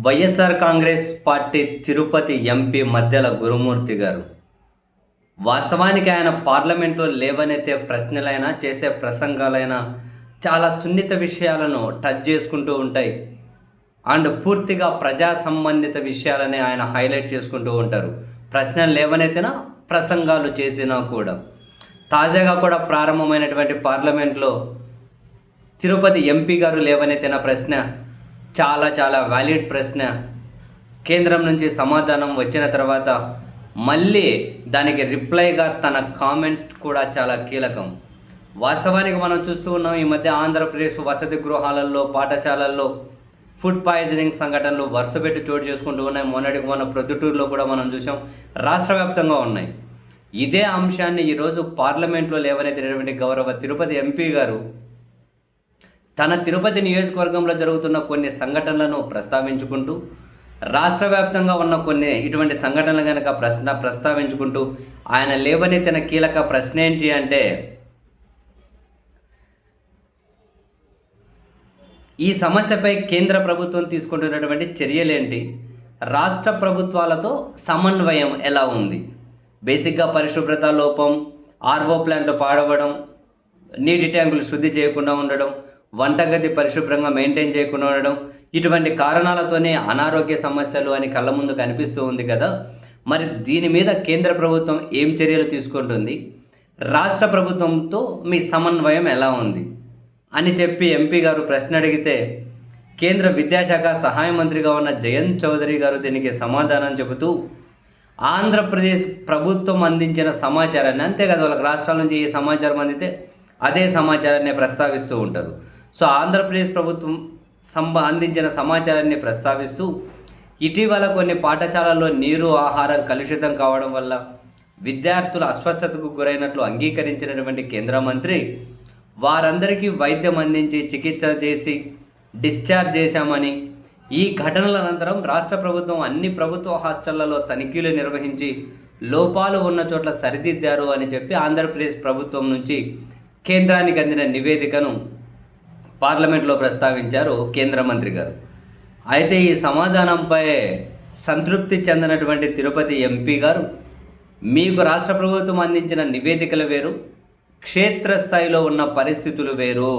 YSR Congress party Tirupati MP Maddila Gurumoorthy garu. వాస్తవానికి ఆయన పార్లమెంట్లో లేవనెత్తే ప్రశ్నలైనా చేసే ప్రసంగాలైనా చాలా సున్నిత విషయాలను టచ్ చేసుకుంటూ ఉంటాయి. అండ్ పూర్తిగా ప్రజా సంబంధిత విషయాలని ఆయన హైలైట్ చేసుకుంటూ ఉంటారు. ప్రశ్నలు లేవనెత్తినా ప్రసంగాలు చేసినా కూడా. తాజాగా కూడా ప్రారంభమైనటువంటి పార్లమెంట్లో తిరుపతి ఎంపీ గారు లేవనెత్తిన ప్రశ్న చాలా చాలా వ్యాలిడ్ ప్రశ్న. కేంద్రం నుంచి సమాధానం వచ్చిన తర్వాత మళ్ళీ దానికి రిప్లైగా తన కామెంట్స్ కూడా చాలా కీలకం. వాస్తవానికి మనం చూస్తూ ఉన్నాం ఈ మధ్య ఆంధ్రప్రదేశ్ వసతి గృహాలలో పాఠశాలల్లో ఫుడ్ పాయిజనింగ్ సంఘటనలు వరుసపెట్టి చోటు చేసుకుంటూ ఉన్నాయి. మొన్నటికి మన ప్రొద్దుటూరులో కూడా మనం చూసాం రాష్ట్ర వ్యాప్తంగా ఉన్నాయి. ఇదే అంశాన్ని ఈరోజు పార్లమెంట్లో లేవనెత్తినటువంటి గౌరవ తిరుపతి ఎంపీ గారు తన తిరుపతి నియోజకవర్గంలో జరుగుతున్న కొన్ని సంఘటనలను ప్రస్తావించుకుంటూ రాష్ట్ర వ్యాప్తంగా ఉన్న కొన్ని ఇటువంటి సంఘటనలు కనుక ప్రశ్న ప్రస్తావించుకుంటూ ఆయన లేవనెత్తిన కీలక ప్రశ్న ఏంటి అంటే ఈ సమస్యపై కేంద్ర ప్రభుత్వం తీసుకుంటున్నటువంటి చర్యలేంటి? రాష్ట్ర ప్రభుత్వాలతో సమన్వయం ఎలా ఉంది? బేసిక్గా పరిశుభ్రత లోపం ఆర్వో ప్లాంట్ పాడవడం నీటి ట్యాంకులు శుద్ధి చేయకుండా ఉండడం వంటగది పరిశుభ్రంగా మెయింటైన్ చేయకుండా ఉండడం ఇటువంటి కారణాలతోనే అనారోగ్య సమస్యలు అని కళ్ళ ముందు కనిపిస్తూ ఉంది కదా. మరి దీని మీద కేంద్ర ప్రభుత్వం ఏం చర్యలు తీసుకుంటుంది? రాష్ట్ర ప్రభుత్వంతో మీ సమన్వయం ఎలా ఉంది? అని చెప్పి ఎంపీ గారు ప్రశ్న అడిగితే కేంద్ర విద్యాశాఖ సహాయ మంత్రిగా ఉన్న జయంత్ చౌదరి గారు దీనికి సమాధానం చెబుతూ ఆంధ్రప్రదేశ్ ప్రభుత్వం అందించిన సమాచారాన్ని అంతే కదా వాళ్ళకి రాష్ట్రాల నుంచి ఏ సమాచారం అందితే అదే సమాచారాన్ని ప్రస్తావిస్తూ ఉంటారు. సో ఆంధ్రప్రదేశ్ ప్రభుత్వం సంబ అందించిన సమాచారాన్ని ప్రస్తావిస్తూ ఇటీవల కొన్ని పాఠశాలల్లో నీరు ఆహారం కలుషితం కావడం వల్ల విద్యార్థులు అస్వస్థతకు గురైనట్లు అంగీకరించినటువంటి కేంద్ర మంత్రి వారందరికీ వైద్యం అందించి చికిత్స చేసి డిశ్చార్జ్ చేశామని ఈ ఘటనల అనంతరం రాష్ట్ర ప్రభుత్వం అన్ని ప్రభుత్వ హాస్టళ్ళలో తనిఖీలు నిర్వహించి లోపాలు ఉన్న చోట్ల సరిదిద్దారు అని చెప్పి ఆంధ్రప్రదేశ్ ప్రభుత్వం నుంచి కేంద్రానికి అందిన నివేదికను పార్లమెంట్లో ప్రస్తావించారు కేంద్ర మంత్రి గారు. అయితే ఈ సమాధానంపై సంతృప్తి చెందినటువంటి తిరుపతి ఎంపీ గారు మీకు రాష్ట్ర ప్రభుత్వం అందించిన నివేదికలు వేరు క్షేత్రస్థాయిలో ఉన్న పరిస్థితులు వేరు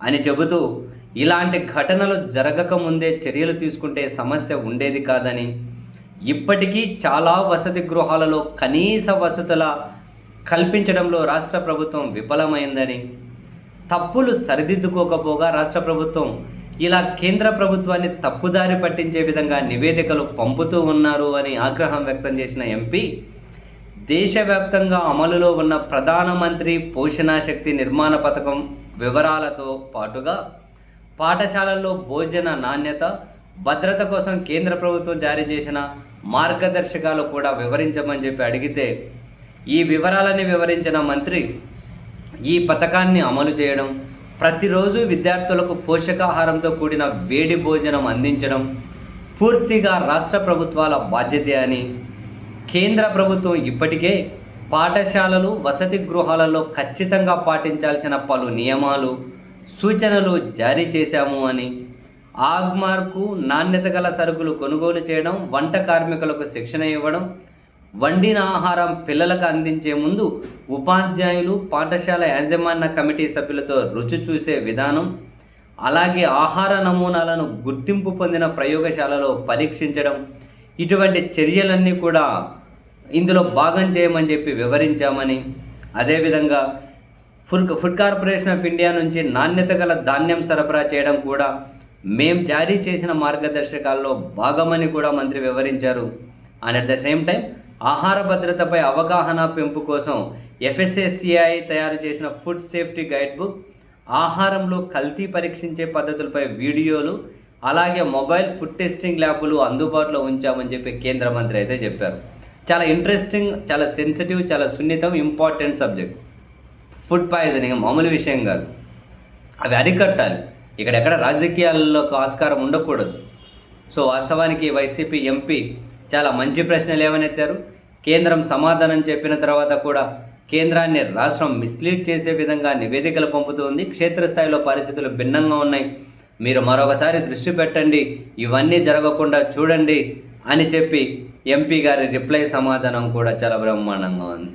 అని చెబుతూ ఇలాంటి ఘటనలు జరగకముందే చర్యలు తీసుకుంటే సమస్య ఉండేది కాదని ఇప్పటికీ చాలా వసతి గృహాలలో కనీస వసతుల కల్పించడంలో రాష్ట్ర ప్రభుత్వం విఫలమైందని తప్పులు సరిదిద్దుకోకపోగా రాష్ట్ర ప్రభుత్వం ఇలా కేంద్ర ప్రభుత్వాన్ని తప్పుదారి పట్టించే విధంగా నివేదికలు పంపుతూ ఉన్నారు అని ఆగ్రహం వ్యక్తం చేసిన ఎంపీ దేశవ్యాప్తంగా అమలులో ఉన్న ప్రధానమంత్రి పోషణాశక్తి నిర్మాణ పథకం వివరాలతో పాటుగా పాఠశాలల్లో భోజన నాణ్యత భద్రత కోసం కేంద్ర ప్రభుత్వం జారీ చేసిన మార్గదర్శకాలు కూడా వివరించమని చెప్పి అడిగితే ఈ వివరాలని వివరించిన మంత్రి ఈ పథకాన్ని అమలు చేయడం ప్రతిరోజు విద్యార్థులకు పోషకాహారంతో కూడిన వేడి భోజనం అందించడం పూర్తిగా రాష్ట్ర ప్రభుత్వాల బాధ్యత అని కేంద్ర ప్రభుత్వం ఇప్పటికే పాఠశాలలు వసతి గృహాలలో ఖచ్చితంగా పాటించాల్సిన పలు నియమాలు సూచనలు జారీ చేశాము అని ఆగ్మార్కు నాణ్యత గల సరుకులు కొనుగోలు చేయడం వంట కార్మికులకు శిక్షణ ఇవ్వడం వండిన ఆహారం పిల్లలకు అందించే ముందు ఉపాధ్యాయులు పాఠశాల యాజమాన్య కమిటీ సభ్యులతో రుచి చూసే విధానం అలాగే ఆహార నమూనాలను గుర్తింపు పొందిన ప్రయోగశాలలో పరీక్షించడం ఇటువంటి చర్యలన్నీ కూడా ఇందులో భాగం చేయమని చెప్పి వివరించామని. అదేవిధంగా food food corporation of India నుంచి నాణ్యత గల ధాన్యం సరఫరా చేయడం కూడా మేం జారీ చేసిన మార్గదర్శకాల్లో భాగమని కూడా మంత్రి వివరించారు. And at the same time ఆహార భద్రతపై అవగాహన పెంపు కోసం ఎఫ్ఎస్ఎస్సిఐ తయారు చేసిన ఫుడ్ సేఫ్టీ గైడ్ బుక్ ఆహారంలో కల్తీ పరీక్షించే పద్ధతులపై వీడియోలు అలాగే మొబైల్ ఫుడ్ టెస్టింగ్ ల్యాబ్లు అందుబాటులో ఉంచామని చెప్పి కేంద్ర మంత్రి అయితే చెప్పారు. చాలా ఇంట్రెస్టింగ్ చాలా సెన్సిటివ్ చాలా సున్నితం ఇంపార్టెంట్ సబ్జెక్ట్. ఫుడ్ పాయిజనింగ్ మామూలు విషయం కాదు. అవి అరికట్టాలి. ఇక్కడెక్కడ రాజకీయాల్లో ఆస్కారం ఉండకూడదు. సో వాస్తవానికి వైసీపీ ఎంపీ చాలా మంచి ప్రశ్నలు ఏమనెత్తారు? కేంద్రం సమాధానం చెప్పిన తర్వాత కూడా కేంద్రాన్ని రాష్ట్రం మిస్లీడ్ చేసే విధంగా నివేదికలు పంపుతోంది. క్షేత్రస్థాయిలో పరిస్థితులు భిన్నంగా ఉన్నాయి. మీరు మరొకసారి దృష్టి పెట్టండి. ఇవన్నీ జరగకుండా చూడండి అని చెప్పి ఎంపీ గారి రిప్లై సమాధానం కూడా చాలా బ్రహ్మాండంగా ఉంది.